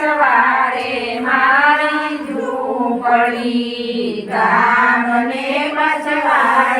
સવારે મારી ઝૂંપડી ગામને પછવારે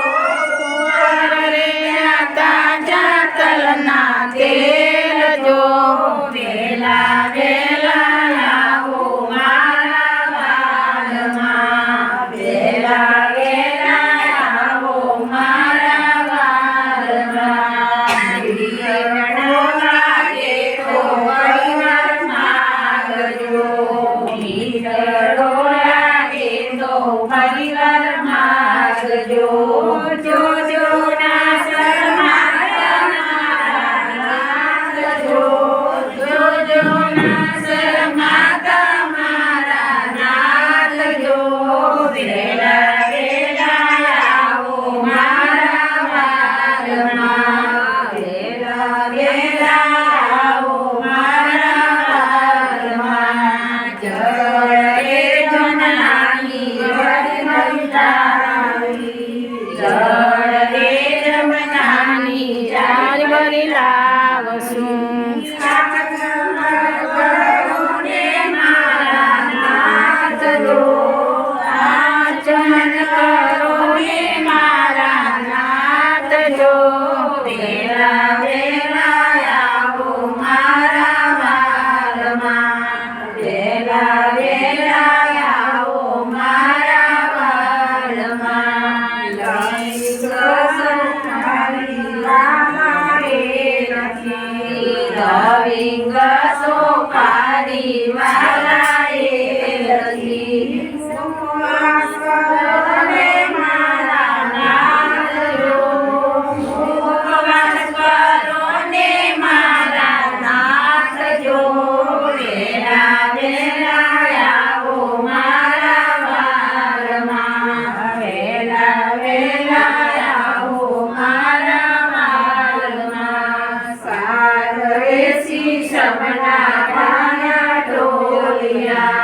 માગજો જો যারা વીંગ સોપારી વા Hallelujah.